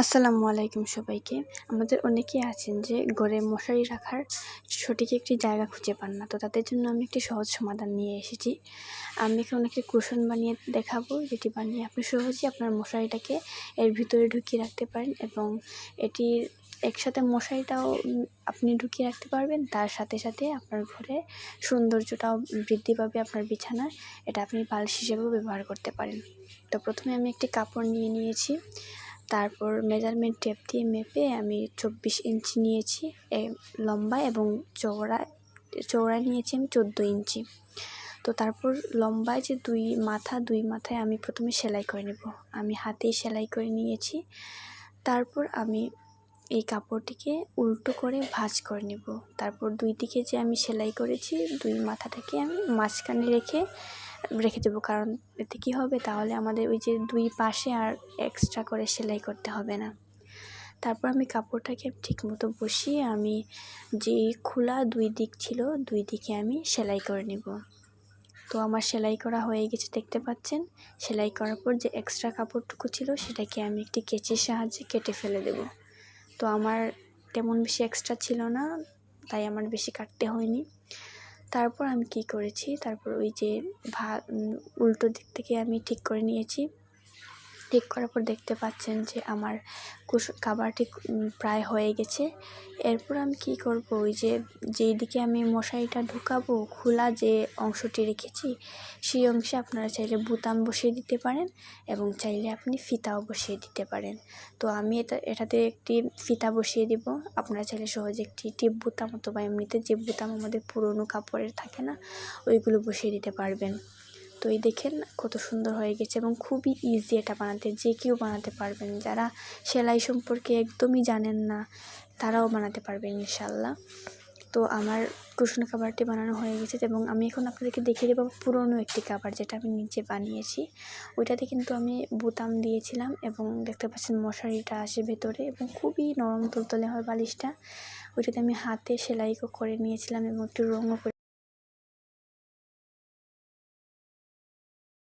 আসসালামু আলাইকুম সবাইকে। আমাদের অনেকেই আছেন যে ঘরে মশারি রাখার সঠিক একটি জায়গা খুঁজে পান না। তো তাদের জন্য আমি একটি সহজ সমাধান নিয়ে এসেছি। আমি এখানে একটি কুশন বানিয়ে দেখাবো, যেটি বানিয়ে আপনি সহজেই আপনার মশারিটাকে এর ভিতরে ঢুকিয়ে রাখতে পারেন এবং এটি একসাথে মশারিটাও আপনি ঢুকিয়ে রাখতে পারবেন। তার সাথে সাথে আপনার ঘরে সৌন্দর্যটাও বৃদ্ধি পাবে আপনার বিছানায়। এটা আপনি বালিশ হিসেবেও ব্যবহার করতে পারেন। তো প্রথমে আমি একটি কাপড় নিয়ে নিয়েছি। তারপর মেজারমেন্ট টেপ দিয়ে মেপে আমি চব্বিশ ইঞ্চি নিয়েছি লম্বা এবং চওড়া চওড়া নিয়েছি আমি চোদ্দ ইঞ্চি তো তারপর লম্বায় যে দুই মাথা, দুই মাথায় আমি প্রথমে সেলাই করে নেব। আমি হাতেই সেলাই করে নিয়েছি। তারপর আমি এই কাপড়টিকে উল্টো করে ভাঁজ করে নেব। তারপর দুই দিকে যে আমি সেলাই করেছি, দুই মাথাটাকে আমি মাঝখানে রেখে রেখে দেবো। কারণ এতে কী হবে? তাহলে আমাদের ওই যে দুই পাশে আর এক্সট্রা করে সেলাই করতে হবে না। তারপর আমি কাপড়টাকে ঠিকমতো বসিয়ে আমি যে খোলা দুই দিক ছিল, দুই দিকে আমি সেলাই করে নেব। তো আমার সেলাই করা হয়ে গেছে, দেখতে পাচ্ছেন? সেলাই করার পর যে এক্সট্রা কাপড়টুকু ছিল, সেটাকে আমি একটি কেচির সাহায্যে কেটে ফেলে দেব। তো আমার তেমন বেশি এক্সট্রা ছিল না, তাই আমার বেশি কাটতে হয়নি। তারপর আমি কি করেছি? তারপর ওই যে ভা উল্টো দিক থেকে আমি ঠিক করে নিয়েছি। ঠিক করার পর দেখতে পাচ্ছেন যে আমার কুশ কাবারটি প্রায় হয়ে গেছে। এরপর আমি কি করব? ওই যে, যেই দিকে আমি মশারিটা ঢুকাবো, খোলা যে অংশটি রেখেছি, সেই অংশে আপনারা চাইলে বুতাম বসিয়ে দিতে পারেন এবং চাইলে আপনি ফিতাও বসিয়ে দিতে পারেন। তো আমি এটা, এটাতে একটি ফিতা বসিয়ে দিব। আপনারা চাইলে সহজে একটি টিপ বুতাম অথবা এমনিতে যে বুতাম আমাদের পুরনো কাপড়ের থাকে না, ওইগুলো বসিয়ে দিতে পারবেন। তো এই দেখেন কত সুন্দর হয়ে গেছে এবং খুবই ইজি এটা বানাতে, যে কেউ বানাতে পারবেন। যারা সেলাই সম্পর্কে একদমই জানেন না, তারাও বানাতে পারবেন ইনশাল্লাহ তো আমার কুশন খাবারটি বানানো হয়ে গেছে এবং আমি এখন আপনাদেরকে দেখিয়ে দেবো পুরনো একটি খাবার যেটা আমি নিজে বানিয়েছি। ওইটাতে কিন্তু আমি বোতাম দিয়েছিলাম এবং দেখতে পাচ্ছেন মশারিটা আসে ভেতরে এবং খুবই নরম তুলতুলে হয় বালিশটা। ওইটাতে আমি হাতে সেলাই করে নিয়েছিলাম এবং একটু রঙও করে